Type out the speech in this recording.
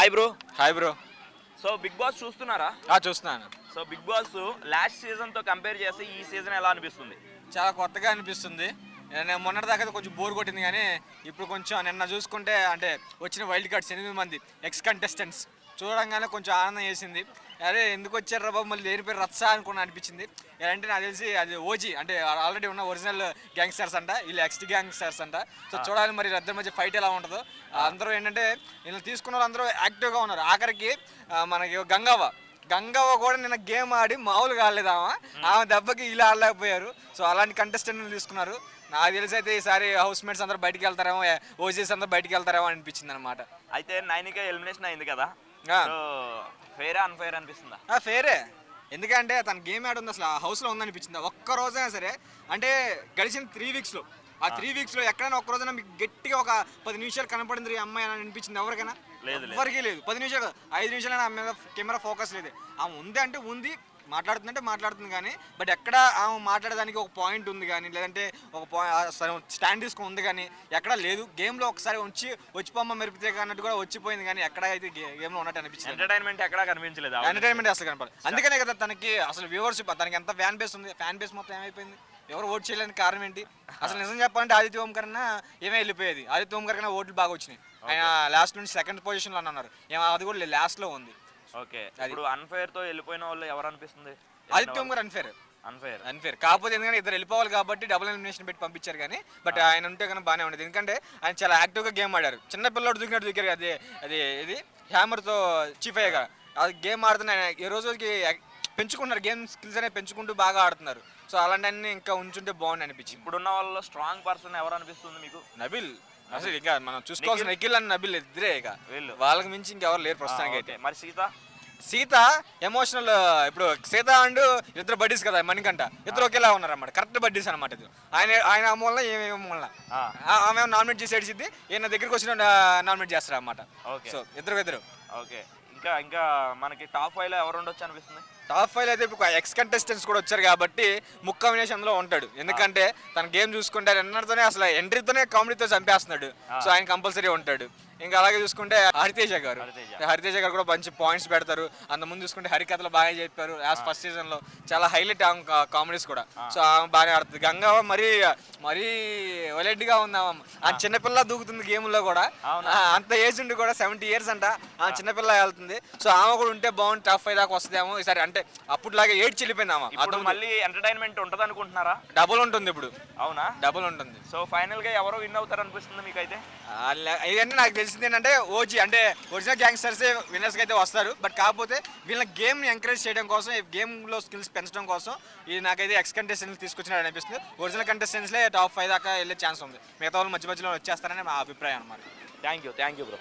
Hi bro hi bro so Bigg Boss చూస్తున్నారా? చూస్తున్నాను. So big Boss last సీజన్తో compare చేస్తే ఈ సీజన్ ఎలా అనిపిస్తుంది? చాలా కొత్తగా అనిపిస్తుంది. నేను మొన్నటిదాకా అయితే కొంచెం బోర్ కొట్టింది కానీ ఇప్పుడు కొంచెం నిన్న చూసుకుంటే అంటే వచ్చిన వైల్డ్ కార్డ్స్ ఎనిమిది మంది ఎక్స్ కంటెస్టెంట్స్ చూడంగానే కొంచెం ఆనందం వేసింది. అరే ఎందుకు వచ్చారు రా బాబు? మళ్ళీ దేని పేరు రచ్చ అనుకుని అనిపించింది. అంటే నాకు తెలిసి అది ఓజీ అంటే ఆల్రెడీ ఉన్న ఒరిజినల్ గ్యాంగ్స్టర్స్ అంట వీళ్ళు ఎక్స్ గ్యాంగ్స్టర్స్ అంట. సో చూడాలి మరి ఇద్దరి మధ్య ఫైట్ ఎలా ఉంటుందో. అందరూ ఏంటంటే వీళ్ళు తీసుకున్న వాళ్ళు అందరూ యాక్టివ్గా ఉన్నారు. ఆఖరికి మనకి గంగవ్వ. గంగవ్వ కూడా నిన్న గేమ్ ఆడి మామూలు కాలేదు ఆమె. దెబ్బకి ఇలా ఆడలేకపోయారు. సో అలాంటి కంటెస్టెంట్ తీసుకున్నారు. నాకు తెలిసి అయితే ఈసారి హౌస్ మేట్స్ అందరూ బయటికి వెళ్తారేమో ఓజీస్ అందరూ బయటికి వెళ్తారేమో అనిపించింది అనమాట అయితే నైన్కే ఎలిమినేషన్ అయింది కదా. సో అనిపిస్తుందా? ఫేరే ఎందుకంటే తన గేమ్ ఆడి ఉంది అసలు ఆ హౌస్లో ఉందనిపించింది. ఒక్క రోజైనా సరే అంటే గడిచిన త్రీ వీక్స్లో ఆ త్రీ వీక్స్లో ఎక్కడైనా ఒక్క రోజైనా మీకు గట్టిగా ఒక పది నిమిషాలు కనపడింది ఈ అమ్మాయి అని అనిపించింది ఎవరికైనా? లేదు, లేదు. ఎవరికి లేదు. పది నిమిషాలు కాదు, ఐదు నిమిషాలు ఆమె మీద కెమెరా ఫోకస్ లేదు. ఆమె ఉంది అంటే ఉంది మాట్లాడుతుందంటే మాట్లాడుతుంది కానీ బట్ ఎక్కడ ఆమె మాట్లాడడానికి ఒక పాయింట్ ఉంది కానీ లేదంటే ఒక పాయింట్ స్టాండ్ తీసుకుని ఉంది కానీ ఎక్కడ లేదు. గేమ్లో ఒకసారి వచ్చి వచ్చిపోమ్మ మెరిపితే అన్నట్టు కూడా వచ్చిపోయింది కానీ ఎక్కడ అయితే గేమ్లో ఉన్నట్టు అనిపించింది ఎంటర్టైన్మెంట్ ఎక్కడా కనిపించలేదు ఎంటర్టైన్మెంట్ అసలు కనపడదు అందుకనే కదా తనకి అసలు వ్యూవర్షిప్ తనకి ఎంత ఫ్యాన్ బేస్ ఉంది ఫ్యాన్ బేస్ మొత్తం ఏమైపోయింది? ఎవరు ఓట్ చేయలేని కారణం ఏంటి? అసలు నిజం చెప్పాలంటే ఆదిత్య ఓం కన్నా ఏమే వెళ్ళిపోయేది. ఆదిత్య ఓం కన్నా ఓట్లు బాగా వచ్చినాయి. ఆయన లాస్ట్ నుంచి సెకండ్ పొజిషన్లో అన్నారు. ఏమో అది కూడా లాస్ట్లో ఉంది. ఓకే. ఇప్పుడు అన్ఫెయిర్తో వెళ్ళిపోయిన వాళ్ళు ఎవరు అనిపిస్తుంది? ఆదిత్య గారు అన్ఫేర్ అన్ఫెయిర్ అన్ఫేర్ కాకపోతే ఎందుకంటే ఇద్దరు వెళ్ళిపోవాలి కాబట్టి డబుల్ ఎలిమినేషన్ పెట్టి పంపించారు కానీ బట్ ఆయన ఉంటే కన్నా బాగానే ఉండేది. ఎందుకంటే ఆయన చాలా యాక్టివ్గా గేమ్ ఆడారు. చిన్న పిల్లడు దూకినట్టు దూకారు అదే అది ఇది హ్యామర్తో చీఫ్ అయ్యగా అది గేమ్ ఆడుతున్న ఈ రోజుకి పెంచుకుంటున్నారు. గేమ్ స్కిల్స్ అనేవి పెంచుకుంటూ బాగా ఆడుతున్నారు. సో అలాంటివన్నీ ఇంకా ఉంచుంటే బాగుంది అనిపించింది. ఇప్పుడున్న వాళ్ళలో స్ట్రాంగ్ పర్సన్ ఎవరు అనిపిస్తుంది మీకు? నబిల్. అసలు ఇంకా మనం చూసుకోవాల్సిన నిఖిల్ అని నబిల్ ఇద్దరే ఇక. వీళ్ళు. వాళ్ళకి మించి ఇంకెవరు లేరు ప్రస్తుతానికి అయితే. మరి సీత? సీత ఎమోషనల్ ఇప్పుడు సీత అండ్ ఇద్దరు బడ్డీస్ కదా మణికంట ఇద్దరు ఒకేలా ఉన్నారు అన్నమాట. కరెక్ట్ బడ్డీస్ అనమాట ఇది. ఆయన ఆయన మూలన ఏమేమి మూలన. ఆమె నామినేట్ చేసి ఏడిచిద్ది. ఈయన దగ్గరికి వచ్చిన నామినేట్ చేస్తారు అన్నమాట ఓకే. సో ఇద్దరు ఇద్దరు. ఓకే. ఇంకా ఇంకా మనకి టాప్ ఫైవ్లో ఎవరు ఉండొచ్చు అనిపిస్తుంది? టాప్ ఫైవ్ అయితే ఇప్పుడు ఎక్స్ కంటెస్టెంట్స్ కూడా వచ్చారు కాబట్టి ముక్ కాంబినేషన్లో ఉంటాడు. ఎందుకంటే తన గేమ్ చూసుకుంటే రన్నర్తోనే అసలు ఎంట్రీతోనే కామెడీతో చంపేస్తున్నాడు. సో ఆయన కంపల్సరీ ఉంటాడు. ఇంకా అలాగే చూసుకుంటే హరితేజ గారు. హరితేజ. గారు కూడా మంచి పాయింట్స్ పెడతారు. అంత ముందు చూసుకుంటే హరికథలు బాగా చెప్పారు. లాస్ట్ ఫస్ట్ సీజన్లో చాలా హైలైట్ కామెడీస్ కూడా. సో ఆమె బాగానే ఆడుతుంది. గంగా మరీ మరీ వైలెంట్గా ఉంది ఆమె. ఆ చిన్నపిల్ల దూకుతుంది గేమ్లో కూడా. అంత ఏజ్ ఉండి కూడా సెవెంటీ ఇయర్స్ అంట. ఆ చిన్నపిల్ల వెళ్తుంది. సో ఆమె కూడా ఉంటే బాగుంది టాప్ ఫైవ్ దాకా వస్తుందేమో. ఈసారి అంటే అప్పుడులాగే ఏడ్ చెల్లిపోయింది ఆమె. ఇప్పుడు మళ్ళీ ఎంటర్టైన్మెంట్ ఉంటుంది అనుకుంటున్నారా? డబుల్ ఉంటుంది ఇప్పుడు. అవునా? డబుల్ ఉంటుంది. సో ఫైనల్గా ఎవరు విన్ అవుతారు అనిపిస్తుంది మీకైతే? ఇదంటే నాకు తెలిసింది ఏంటంటే ఓజీ అంటే ఒరిజినల్ గ్యాంగ్స్టర్స్ విన్నర్స్కి అయితే వస్తారు. బట్ కాకపోతే వీళ్ళ గేమ్ని ఎంకరేజ్ చేయడం కోసం ఈ గేమ్లో స్కిల్స్ పెంచడం కోసం ఇది నాకైతే ఎక్స్ కంటెస్టెంట్స్ తీసుకొచ్చినట్టు అనిపిస్తుంది. ఒరిజినల్ కంటెస్టెంట్స్లే టాప్ ఫైవ్ దాకా వెళ్ళే ఛాన్స్ ఉంది. మిగతా వాళ్ళు మధ్య మధ్యలో వచ్చేస్తారని మా అభిప్రాయం అన్నమాట. Thank you thank you bro